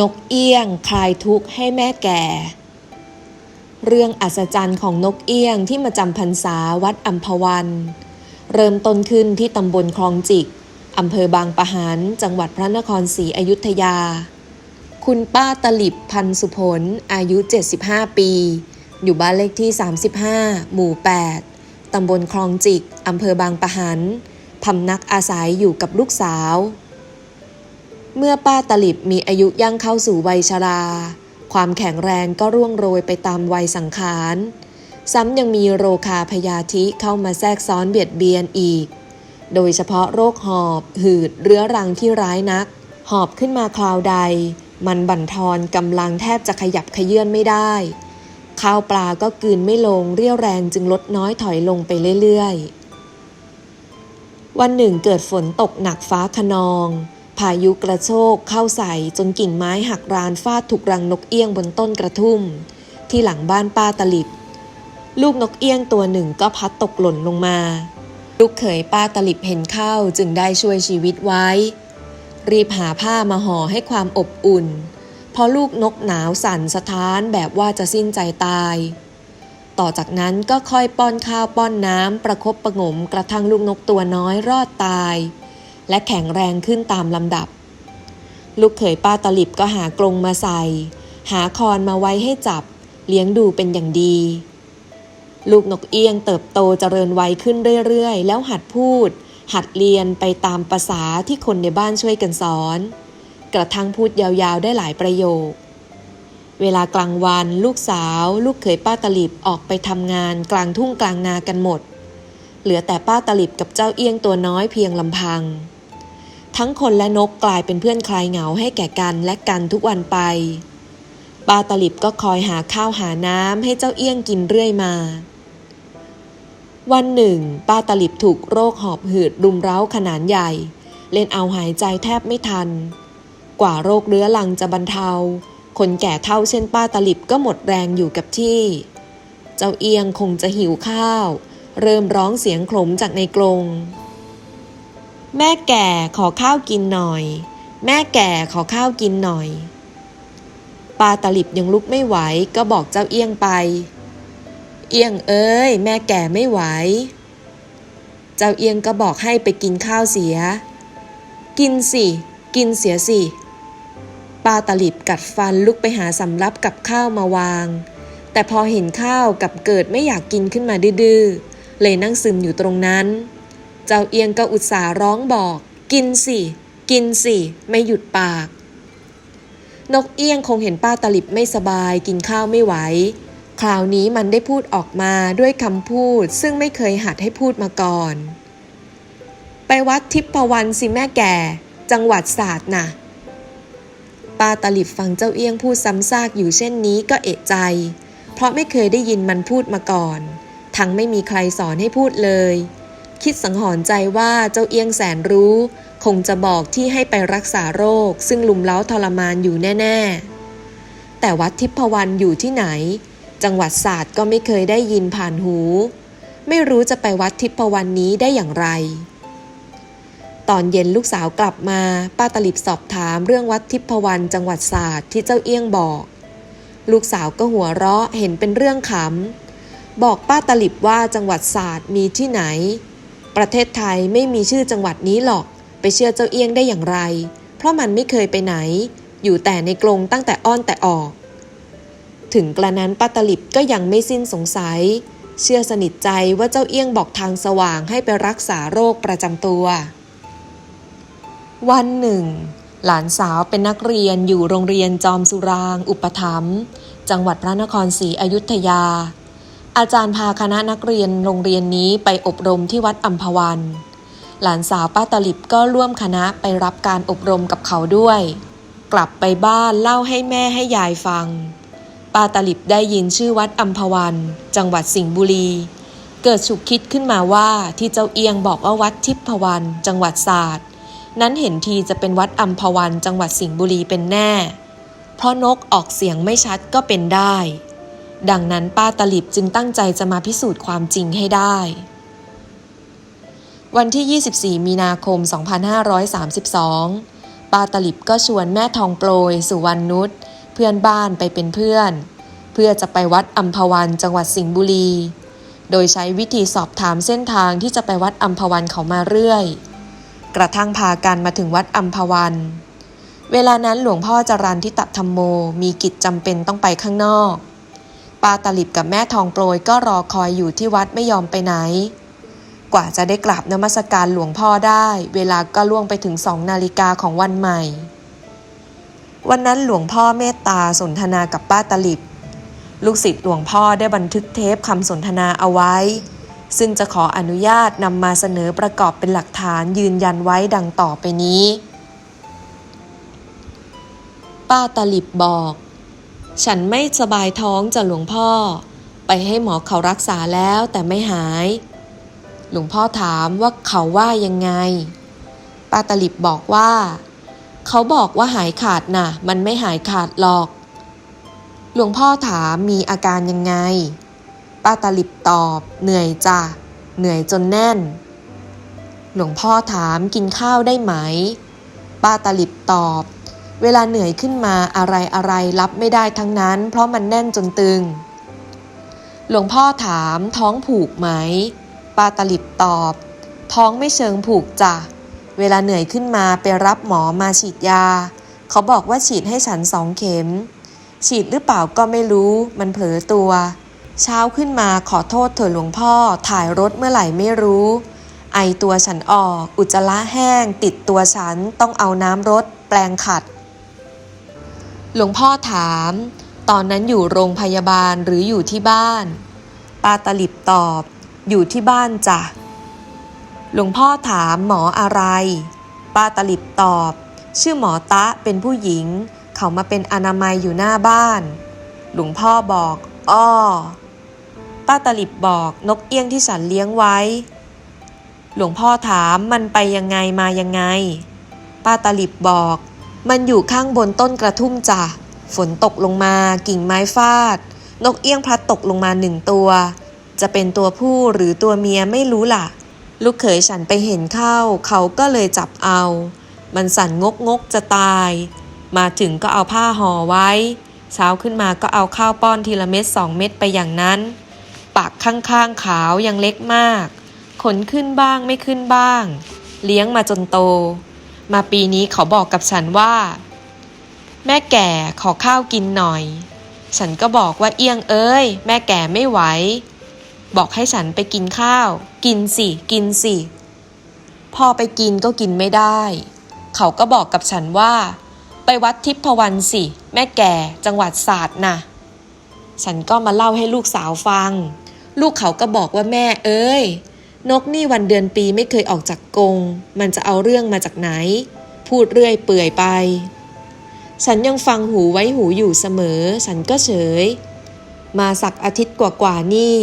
นกเอี้ยงคลายทุกข์ให้แม่แก่ เรื่องอัศจรรย์ของนกเอี้ยงที่มาจำพรรษาวัดอัมพวัน เริ่มต้นขึ้นที่ตำบลคลองจิกอำเภอบางปะหันจังหวัดพระนครศรีอยุธยา คุณป้าตลิบพันสุผล อายุ 75 ปี อยู่บ้านเลขที่ 35 หมู่ 8 ตำบลคลองจิกอำเภอบางปะหันพำนักอาศัยอยู่กับลูกสาว เมื่อป้าตลิบมีอายุย่างเข้าสู่วัยชรา ความแข็งแรงก็ร่วงโรยไปตามวัยสังขาร ซ้ำยังมีโรคาพยาธิเข้ามาแทรกซ้อนเบียดเบียนอีก โดยเฉพาะโรคหอบ หืด เรื้อรังที่ร้ายนัก หอบขึ้นมาคราวใด มันบั่นทอนกำลังแทบจะขยับขยื่นไม่ได้ ข้าวปลาก็กลืนไม่ลงเรี่ยวแรงจึงลดน้อยถอยลงไปเรื่อยๆ วันหนึ่งเกิดฝนตกหนักฟ้าขนอง พายุกระโชกเข้าใส่จนกิ่งไม้หักรานฟาดถูกรังนกเอี้ยงบนต้นกระทุ่ม ที่หลังบ้านป้าตลิบ ลูกนกเอี้ยงตัวหนึ่งก็พัดตกหล่นลงมา ลูกเขยป้าตลิบเห็นเข้าจึงได้ช่วยชีวิตไว้ รีบหาผ้ามาห่อให้ความอบอุ่น พอลูกนกหนาวสั่นสะท้านแบบว่าจะสิ้นใจตาย ต่อจากนั้นก็ค่อยป้อนข้าวป้อนน้ำประคบประงมกระทั่งลูกนกตัวน้อยรอดตาย และแข็งแรงขึ้นตามลำดับ ลูกเขยป้าตลิบก็หากรงมาใส่ หาคอนมาไว้ให้จับ เลี้ยงดูเป็นอย่างดี ลูกนกเอี้ยงเติบโตเจริญวัยขึ้นเรื่อยๆ แล้วหัดพูด หัดเรียนไปตามภาษาที่คนในบ้านช่วยกันสอน กระทั่งพูดยาวๆได้หลายประโยคเวลากลางวันลูกสาว ลูกเขยป้าตลิบออกไปทำงานกลางทุ่งกลางนากันหมด เหลือแต่ป้าตลิบกับเจ้าเอี้ยงตัวน้อยเพียงลำพัง ทั้งคนและนกกลายเป็นเพื่อนคลายเหงาให้แก่กันและกันทุกวันไปป้าตลิบก็คอยหาข้าวหาน้ำให้เจ้าเอี้ยงกินเรื่อยมา วันหนึ่งป้าตลิบถูกโรคหอบหืดรุมเร้าขนาดใหญ่ เล่นเอาหายใจแทบไม่ทัน กว่าโรคเรื้อรังจะบรรเทา คนแก่เท่าเช่นป้าตลิบก็หมดแรงอยู่กับที่ เจ้าเอียงคงจะหิวข้าว เริ่มร้องเสียงโขลมจากในกรง แม่แก่ขอข้าวกินหน่อย แม่แก่ขอข้าวกินหน่อยป้าตลิบยังลุกไม่ไหวก็บอกเจ้าเอี้ยงไป เอี้ยงเอ้ยแม่แก่ไม่ไหว เจ้าเอี้ยงก็บอกให้ไปกินข้าวเสีย กินสิ กินเสียสิป้าตลิบกัดฟันลุกไปหาสำรับกับข้าวมาวาง แต่พอเห็นข้าวกับเกิดไม่อยากกินขึ้นมาดื้อเลยนั่งซึมอยู่ตรงนั้น เจ้าเอียงก็อุตส่าห์ร้องบอก กินสิ กินสิ ไม่หยุดปาก นกเอี้ยงคงเห็นป้าตลิบไม่สบายกินข้าวไม่ไหว คราวนี้มันได้พูดออกมาด้วยคำพูดซึ่งไม่เคยหัดให้พูดมาก่อน ไปวัดทิพพวันสิแม่แก่ จังหวัดศาสตร์น่ะป้าตลิบฟังเจ้าเอี้ยงพูดซ้ำซากอยู่เช่นนี้ก็เอะใจ เพราะไม่เคยได้ยินมันพูดมาก่อน ทั้งไม่มีใครสอนให้พูดเลย คิดสังหรณ์ใจว่าเจ้าเอี้ยงแสนรู้ คงจะบอกที่ให้ไปรักษาโรค ซึ่งลุมเล้าทรมานอยู่แน่ ๆ แต่วัดทิพวรรณอยู่ที่ไหน จังหวัดศาสตร์ก็ไม่เคยได้ยินผ่านหู ไม่รู้จะไปวัดทิพวรรณนี้ได้อย่างไร ตอนเย็นลูกสาวกลับมาป้าตลิบสอบถามเรื่องวัดทิพวรรณจังหวัดศาสตร์ที่เจ้าเอี้ยงบอก ลูกสาวก็หัวเราะเห็นเป็นเรื่องขำบอกป้าตลิบว่าจังหวัดศาสตร์มีที่ไหน ประเทศไทยไม่มีชื่อจังหวัดนี้หรอก ไปเชื่อเจ้าเอี้ยงได้อย่างไร เพราะมันไม่เคยไปไหน อยู่แต่ในกรงตั้งแต่อ้อนแต่ออก ถึงกระนั้นป้าตลิบก็ยังไม่สิ้นสงสัย เชื่อสนิทใจว่าเจ้าเอี้ยงบอกทางสว่างให้ไปรักษาโรคประจำตัว วันหนึ่ง หลานสาวเป็นนักเรียนอยู่โรงเรียนจอมสุราง อุปถัมภ์จังหวัดพระนครศรีอยุธยา อาจารย์พาคณะนักเรียนโรงเรียนนี้ไปอบรมที่วัดอัมพวัน หลานสาวป้าตลิบก็ร่วมคณะไปรับการอบรมกับเขาด้วย กลับไปบ้านเล่าให้แม่ให้ยายฟัง ป้าตลิบได้ยินชื่อวัดอัมพวัน จังหวัดสิงห์บุรี เกิดฉุกคิดขึ้นมาว่าที่เจ้าเอียงบอกว่าวัดทิพวรรณจังหวัดศาสตร์ นั้นเห็นทีจะเป็นวัดอัมพวัน จังหวัดสิงห์บุรีเป็นแน่ เพราะนกออกเสียงไม่ชัดก็เป็นได้ ดังนั้นป้าตลิบจึงตั้งใจจะมาพิสูจน์ความจริงให้ได้ วันที่ 24 มีนาคม 2532 ป้าตลิบก็ชวนแม่ทองโปรย สุวรรณนุชเพื่อนบ้านไปเป็นเพื่อน เพื่อจะไปวัดอัมพวันจังหวัดสิงห์บุรี โดยใช้วิธีสอบถามเส้นทางที่จะไปวัดอัมพวันเขามาเรื่อย กระทั่งพากันมาถึงวัดอัมพวันเวลานั้นหลวงพ่อจรันทิตธรรมโมมีกิจจำเป็นต้องไปข้างนอก ป้าตาลิบกับแม่ทองโปรยก็รอคอยอยู่ที่วัดไม่ยอมไปไหน กว่าจะได้กราบนมัสการหลวงพ่อได้ เวลาก็ล่วงไปถึงสองนาฬิกาของวันใหม่ วันนั้นหลวงพ่อเมตตาสนทนากับป้าตาลิบ ลูกศิษย์หลวงพ่อได้บันทึกเทปคำสนทนาเอาไว้ ซึ่งจะขออนุญาตนำมาเสนอประกอบเป็นหลักฐานยืนยันไว้ดังต่อไปนี้ ป้าตาลิบบอก ฉันไม่สบายท้องจะหลวงพ่อ ไปให้หมอเขารักษาแล้วแต่ไม่หาย หลวงพ่อถามว่าเขาว่ายังไง ป้าตลิบบอกว่า เขาบอกว่าหายขาดน่ะ มันไม่หายขาดหรอก หลวงพ่อถามมีอาการยังไง ป้าตลิบตอบ เหนื่อยจ้ะ เหนื่อยจนแน่น หลวงพ่อถามกินข้าวได้ไหม ป้าตลิบตอบ เวลาเหนื่อยขึ้นมาอะไรอะไรรับไม่ได้ทั้งนั้น เพราะมันแน่นจนตึง หลวงพ่อถามท้องผูกไหมปาตลิบตอบ ท้องไม่เชิงผูกจ้ะ เวลาเหนื่อยขึ้นมาไปรับหมอมาฉีดยา เขาบอกว่าฉีดให้ฉันสองเข็ม ฉีดหรือเปล่าก็ไม่รู้ มันเผลอตัว เช้าขึ้นมาขอโทษเถอะหลวงพ่อถ่ายรถเมื่อไหร่ไม่รู้ ไอตัวฉันออก อุจจาระแห้ง ติดตัวฉันต้องเอาน้ำรถแปลงขัด หลวงพ่อถาม ตอนนั้นอยู่โรงพยาบาลหรืออยู่ที่บ้านป้าตลิบตอบ อยู่ที่บ้านจ้ะหลวงพ่อถามหมออะไรป้าตลิบตอบ ชื่อหมอตะเป็นผู้หญิง เขามาเป็นอนามัยอยู่หน้าบ้าน หลวงพ่อบอกอ้อป้าตลิบบอกนกเอี้ยงที่ฉันเลี้ยงไว้ หลวงพ่อถามมันไปยังไงมายังไง ป้าตลิบบอก มันอยู่ข้างบนต้นกระทุ่มจ้ะ ฝนตกลงมากิ่งไม้ฟาด นกเอี้ยงพลัดตกลงมาหนึ่งตัว จะเป็นตัวผู้หรือตัวเมียไม่รู้ล่ะ ลูกเขยฉันไปเห็นเข้า เขาก็เลยจับเอา มันสั่นงกงกจะตาย มาถึงก็เอาผ้าห่อไว้ เช้าขึ้นมาก็เอาข้าวป้อนทีละเม็ดสองเม็ดไปอย่างนั้น ปากข้างๆขาวยังเล็กมาก ขนขึ้นบ้างไม่ขึ้นบ้าง เลี้ยงมาจนโต มาปีนี้เขาบอกกับฉันว่า แม่แก่ขอข้าวกินหน่อย ฉันก็บอกว่าเอียงเอ้ย แม่แก่ไม่ไหว บอกให้ฉันไปกินข้าว กินสิ กินสิ พอไปกินก็กินไม่ได้ เขาก็บอกกับฉันว่า ไปวัดทิพวันสิ แม่แก่จังหวัดศาสตร์น่ะฉันก็มาเล่าให้ลูกสาวฟัง ลูกเขาก็บอกว่าแม่เอ้ย นกนี่วันเดือนปีไม่เคยออกจากกรงมันจะเอาเรื่องมาจากไหน พูดเรื่อยเปื่อยไป ฉันยังฟังหูไว้หูอยู่เสมอ ฉันก็เฉย มาสักอาทิตย์กว่าๆนี่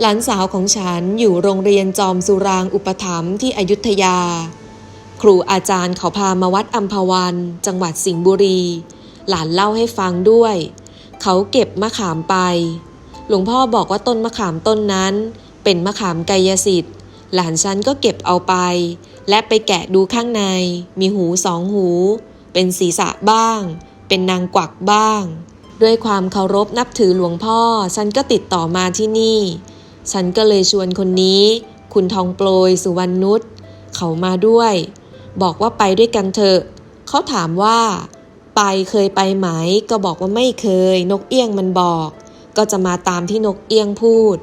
หลานสาวของฉันอยู่โรงเรียนจอมสุรางอุปถัมภ์ที่อยุธยา ครูอาจารย์เขาพามาวัดอัมพวัน จังหวัดสิงห์บุรี หลานเล่าให้ฟังด้วย เขาเก็บมะขามไป หลวงพ่อบอกว่าต้นมะขามต้นนั้น เป็นมะขามกายสิทธิ์ หลานฉันก็เก็บเอาไป และไปแกะดูข้างใน มีหูสองหู เป็นศีรษะบ้าง เป็นนางกวักบ้าง ด้วยความเคารพนับถือหลวงพ่อ ฉันก็ติดต่อมาที่นี่ ฉันก็เลยชวนคนนี้ คุณทองโปรยสุวรรณนุชเขามาด้วย บอกว่าไปด้วยกันเถอะเขาถามว่า ไปเคยไปไหม ก็บอกว่าไม่เคย นกเอี้ยงมันบอก ก็จะมาตามที่นกเอี้ยงพูด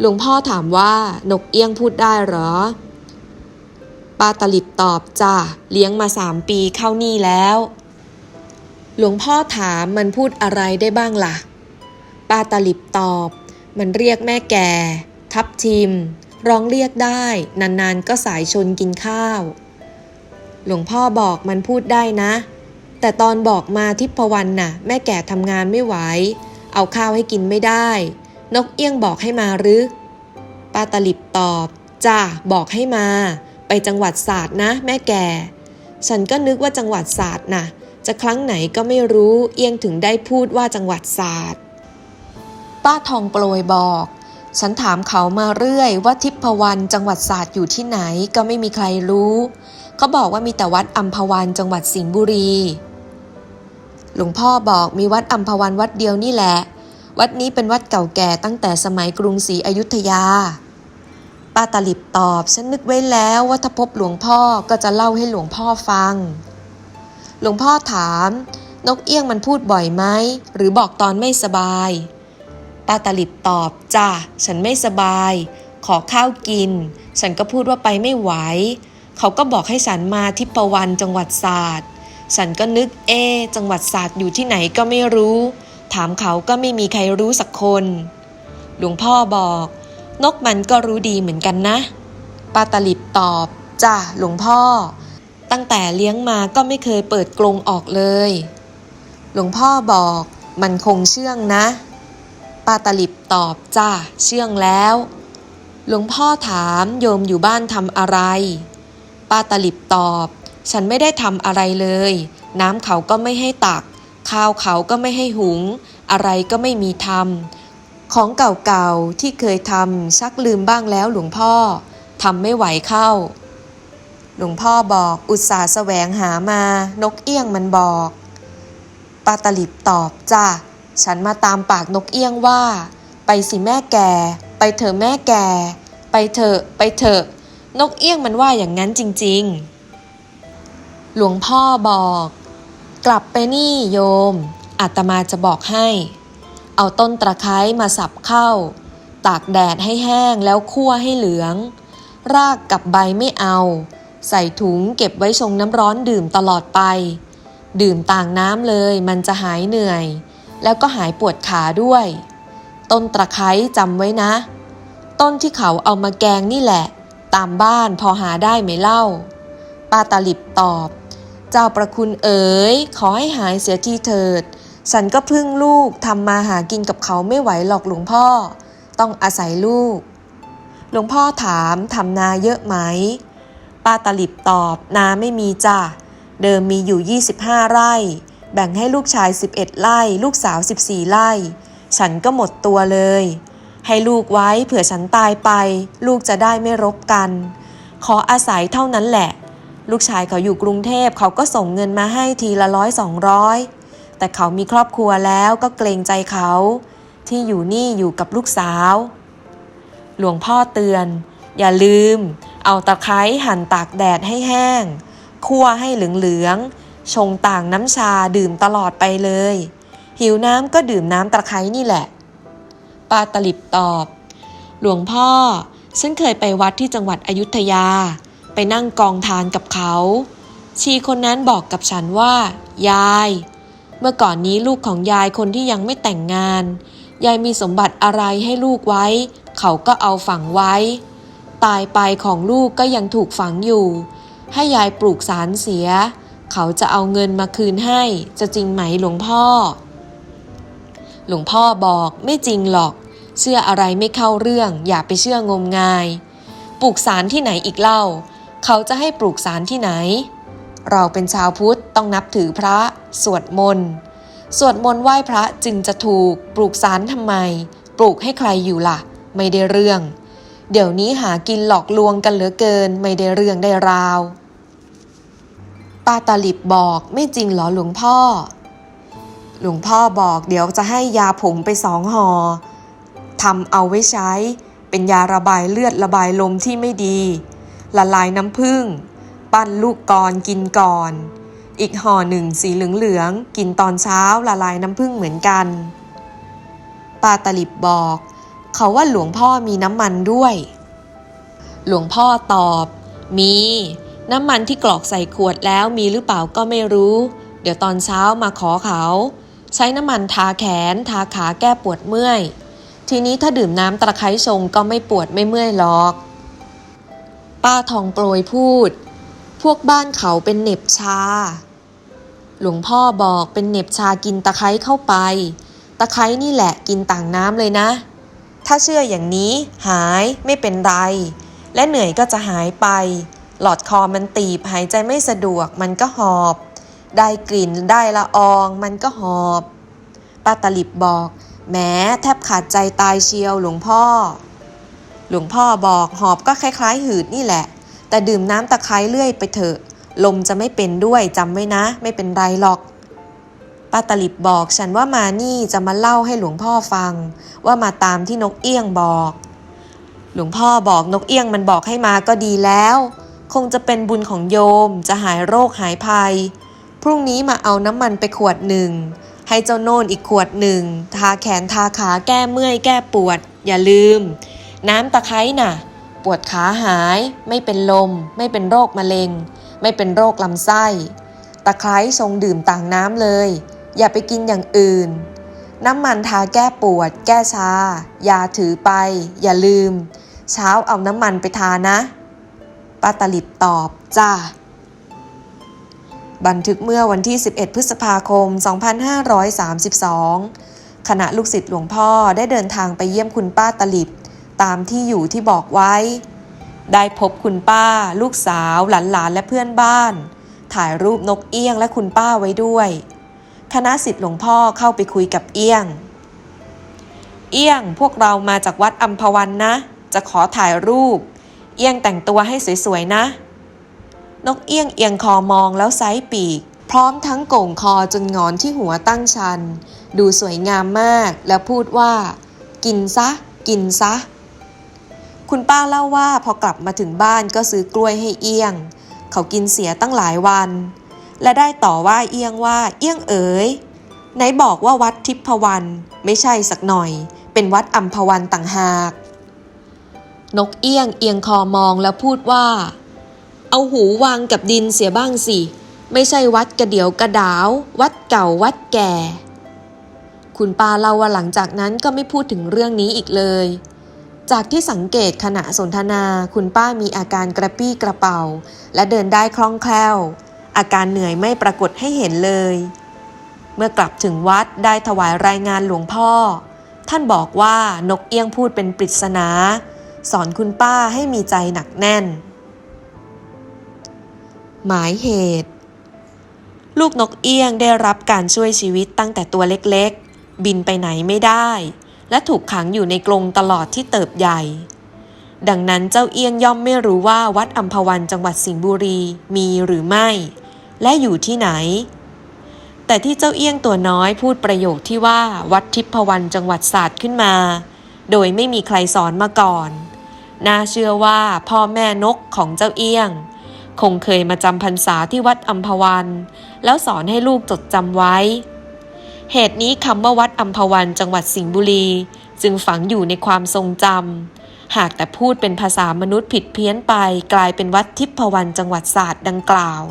หลวงพ่อถามว่านกเอี้ยงพูดได้หรอป้าตลิบตอบจ้าเลี้ยงมาสามปีเข้านี่แล้ว หลวงพ่อถามมันพูดอะไรได้บ้างล่ะป้าตลิบตอบ มันเรียกแม่แก่ ทับทิม ร้องเรียกได้ นานๆก็สายชนกินข้าว หลวงพ่อบอกมันพูดได้นะ แต่ตอนบอกมาทิพวันน่ะ แม่แก่ทำงานไม่ไหว เอาข้าวให้กินไม่ได้ นกเอี้ยงบอกให้มาหรือป้าตลิบตอบจ้าบอกให้มา ไปจังหวัดศาสตร์นะ แม่แก่ ฉันก็นึกว่าจังหวัดศาสตร์น่ะจะครั้งไหนก็ไม่รู้เอียงถึงได้พูดว่าจังหวัดศาสตร์ ป้าทองโปรยบอก ฉันถามเขามาเรื่อยว่าทิพวรรณจังหวัดศาสตร์อยู่ที่ไหนก็ไม่มีใครรู้เขาบอกว่ามีแต่วัดอัมพวันจังหวัดสิงห์บุรี หลวงพ่อบอกมีวัดอัมพวันวัดเดียวนี่แหละ วัดนี้เป็นวัดเก่าแก่ตั้งแต่สมัยกรุงศรีอยุธยา ป้าตาลิบตอบ ฉันนึกไว้แล้วว่าถ้าพบหลวงพ่อก็จะเล่าให้หลวงพ่อฟัง หลวงพ่อถาม นกเอี้ยงมันพูดบ่อยไหม หรือบอกตอนไม่สบาย ป้าตาลิบตอบจ้าฉันไม่สบาย ขอข้าวกิน ฉันก็พูดว่าไปไม่ไหว เขาก็บอกให้ฉันมาทิพวันจังหวัดศาสตร์ ฉันก็นึกเอ จังหวัดศาสตร์อยู่ที่ไหนก็ไม่รู้ ถามเขาก็ไม่มีใครรู้สักคน หลวงพ่อบอก นกมันก็รู้ดีเหมือนกันนะป้าตาลิบตอบจ้าหลวงพ่อ ตั้งแต่เลี้ยงมาก็ไม่เคยเปิดกรงออกเลย หลวงพ่อบอกมันคงเชื่องนะป้าตาลิบตอบจ้าเชื่องแล้ว หลวงพ่อถามโยมอยู่บ้านทำอะไรป้าตาลิบตอบ ฉันไม่ได้ทำอะไรเลย น้ำเขาก็ไม่ให้ตัก ข้าวเขาก็ไม่ให้หุง อะไรก็ไม่มีทำของเก่าๆที่เคยทำชักลืมบ้างแล้วหลวงพ่อทำไม่ไหวเข้า หลวงพ่อบอกอุตส่าห์แสวงหามานกเอี้ยงมันบอกปาตาลิบตอบจ้าฉันมาตามปากนกเอี้ยงว่า ไปสิแม่แก่ ไปเถอะแม่แก่ ไปเถอะไปเถอะ นกเอี้ยงมันว่าอย่างนั้นจริง ๆ หลวงพ่อบอก กลับไปนี่โยมอาตมาจะบอกให้ เอาต้นตะไคร้มาสับเข้า ตากแดดให้แห้งแล้วคั่วให้เหลือง รากกับใบไม่เอา ใส่ถุงเก็บไว้ชงน้ำร้อนดื่มตลอดไป ดื่มต่างน้ำเลยมันจะหายเหนื่อย แล้วก็หายปวดขาด้วย ต้นตะไคร้จำไว้นะ ต้นที่เขาเอามาแกงนี่แหละ ตามบ้านพอหาได้ไหมเล่าป้าตาลิบตอบ เจ้าประคุณเอ๋ยขอให้หายเสียทีเถิด ฉันก็พึ่งลูกทำมาหากินกับเขาไม่ไหวหรอกหลวงพ่อ ต้องอาศัยลูก หลวงพ่อถามทำนาเยอะไหม ป้าตาลิบตอบนาไม่มีจ้ะ เดิมมีอยู่ 25 ไร่ แบ่งให้ลูกชาย 11 ไร่ ลูกสาว 14 ไร่ ฉันก็หมดตัวเลย ให้ลูกไว้เผื่อฉันตายไป ลูกจะได้ไม่รบกัน ขออาศัยเท่านั้นแหละ ลูกชายเขาอยู่กรุงเทพเขาก็ส่งเงินมาให้ทีละร้อยสองร้อยแต่เขามีครอบครัวแล้วก็เกรงใจเขา ที่อยู่นี่อยู่กับลูกสาว หลวงพ่อเตือน อย่าลืม เอาตะไคร้หั่นตากแดดให้แห้งคั่วให้เหลืองๆชงต่างน้ำชาดื่มตลอดไปเลย หิวน้ำก็ดื่มน้ำตะไคร้นี่แหละป้าตลิบตอบ หลวงพ่อฉันเคยไปวัดที่จังหวัดอยุธยา ไปนั่งกองทานกับเขา ชีคนนั้นบอกกับฉันว่า ยาย เมื่อก่อนนี้ลูกของยายคนที่ยังไม่แต่งงาน ยายมีสมบัติอะไรให้ลูกไว้ เขาก็เอาฝังไว้ ตายไปของลูกก็ยังถูกฝังอยู่ ให้ยายปลูกสารเสีย เขาจะเอาเงินมาคืนให้ จะจริงไหมหลวงพ่อ หลวงพ่อบอกไม่จริงหรอก เชื่ออะไรไม่เข้าเรื่อง อย่าไปเชื่องมงาย ปลูกสารที่ไหนอีกเล่า เขาจะให้ปลูกสารที่ไหน เราเป็นชาวพุทธต้องนับถือพระ สวดมนต์ สวดมนต์ไหว้พระจึงจะถูกปลูกสารทำไม ปลูกให้ใครอยู่ล่ะ ไม่ได้เรื่อง เดี๋ยวนี้หากินหลอกลวงกันเหลือเกิน ไม่ได้เรื่องได้ราวป้าตาลิบบอกไม่จริงหรอหลวงพ่อ หลวงพ่อบอกเดี๋ยวจะให้ยาผงไปสองห่อทำเอาไว้ใช้ เป็นยาระบายเลือดระบายลมที่ไม่ดี ละลายน้ำผึ้งปั้นลูกกรกินก่อน อีกห่อหนึ่งสีเหลืองๆกินตอนเช้าละลายน้ำผึ้งเหมือนกันปาตาลิบบอก เขาว่าหลวงพ่อมีน้ำมันด้วย หลวงพ่อตอบ มี น้ำมันที่กรอกใส่ขวดแล้วมีหรือเปล่าก็ไม่รู้ เดี๋ยวตอนเช้ามาขอเขา ใช้น้ำมันทาแขน ทาขาแก้ปวดเมื่อย ทีนี้ถ้าดื่มน้ำตะไคร้ชงก็ไม่ปวดไม่เมื่อยหรอก ป้าทองโปรยพูด พวกบ้านเขาเป็นเหน็บชา หลวงพ่อบอกเป็นเหน็บชากินตะไคร้เข้าไป ตะไคร้นี่แหละกินต่างน้ำเลยนะ ถ้าเชื่ออย่างนี้หายไม่เป็นไร และเหนื่อยก็จะหายไป หลอดคอมันตีบหายใจไม่สะดวกมันก็หอบ ได้กลิ่นได้ละอองมันก็หอบป้าตลิบบอกแหม้แทบขาดใจตายเชียวหลวงพ่อ หลวงพ่อบอกหอบก็คล้ายๆ หืดนี่แหละ แต่ดื่มน้ำตะไคร้เรื่อยไปเถอะ ลมจะไม่เป็นด้วยจำไว้นะ ไม่เป็นไรหรอกป้าตลิบบอกฉันว่ามานี่จะมาเล่าให้หลวงพ่อฟัง ว่ามาตามที่นกเอี้ยงบอก หลวงพ่อบอกนกเอี้ยงมันบอกให้มาก็ดีแล้ว คงจะเป็นบุญของโยมจะหายโรคหายภัย พรุ่งนี้มาเอาน้ำมันไปขวดหนึ่งให้เจ้าโน่นอีกขวดหนึ่ง ทาแขนทาขาแก้เมื่อยแก้ปวด อย่าลืม น้ำตะไคร้น่ะ ปวดขาหาย ไม่เป็นลม ไม่เป็นโรคมะเร็ง ไม่เป็นโรคลำไส้ ตะไคร้ทรงดื่มต่างน้ำเลย อย่าไปกินอย่างอื่น น้ำมันทาแก้ปวด แก้ชา ยาถือไป อย่าลืม เช้าเอาน้ำมันไปทานะป้าตลิบตอบจ้าบันทึกเมื่อวันที่ 11 พฤษภาคม 2532 ขณะลูกศิษย์หลวงพ่อได้เดินทางไปเยี่ยมคุณป้าตลิบ ตามที่อยู่ที่บอกไว้ ได้พบคุณป้า ลูกสาว หลานๆและเพื่อนบ้าน ถ่ายรูปนกเอี้ยงและคุณป้าไว้ด้วย คณะศิษย์หลวงพ่อเข้าไปคุยกับเอี้ยง เอี้ยงพวกเรามาจากวัดอัมพวันนะ จะขอถ่ายรูป เอี้ยงแต่งตัวให้สวยๆนะ นกเอี้ยงเอียงคอมองแล้วไซส์ปีก พร้อมทั้งโก่งคอจนงอนที่หัวตั้งชัน ดูสวยงามมากแล้วพูดว่า กินซะ กินซะ คุณป้าเล่าว่าพอกลับมาถึงบ้านก็ซื้อกล้วยให้เอี้ยง เขากินเสียตั้งหลายวัน และได้ต่อว่าเอี้ยงว่าเอี้ยงเอ๋ยไหนบอกว่าวัดทิพวันไม่ใช่สักหน่อย เป็นวัดอัมพวันต่างหาก นกเอี้ยงเอียงคอมองแล้วพูดว่า เอาหูวางกับดินเสียบ้างสิ ไม่ใช่วัดกระเดียวกระดาว วัดเก่าวัดแก่ คุณป้าเล่าว่าหลังจากนั้นก็ไม่พูดถึงเรื่องนี้อีกเลย จากที่สังเกตขณะสนทนาคุณป้ามีอาการกระปี้กระเป๋า และเดินได้คล่องแคล่ว อาการเหนื่อยไม่ปรากฏให้เห็นเลย เมื่อกลับถึงวัดได้ถวายรายงานหลวงพ่อ ท่านบอกว่านกเอี้ยงพูดเป็นปริศนา สอนคุณป้าให้มีใจหนักแน่น หมายเหตุ ลูกนกเอี้ยงได้รับการช่วยชีวิตตั้งแต่ตัวเล็กๆ บินไปไหนไม่ได้ และถูกขังอยู่ในกรงตลอดที่เติบใหญ่ ดังนั้นเจ้าเอี้ยงย่อมไม่รู้ว่าวัดอัมพวันจังหวัดสิงห์บุรีมีหรือไม่ และอยู่ที่ไหน แต่ที่เจ้าเอี้ยงตัวน้อยพูดประโยคที่ว่าวัดทิพวันจังหวัดศาสตร์ขึ้นมา โดยไม่มีใครสอนมาก่อน น่าเชื่อว่าพ่อแม่นกของเจ้าเอี้ยง คงเคยมาจำพรรษาที่วัดอัมพวัน แล้วสอนให้ลูกจดจำไว้ เหตุนี้คำว่าวัดอัมพวันจังหวัดสิงห์บุรี จึงฝังอยู่ในความทรงจำหากแต่พูดเป็นภาษามนุษย์ผิดเพี้ยนไป กลายเป็นวัดทิพวันจังหวัดศาสตร์ดังกล่าว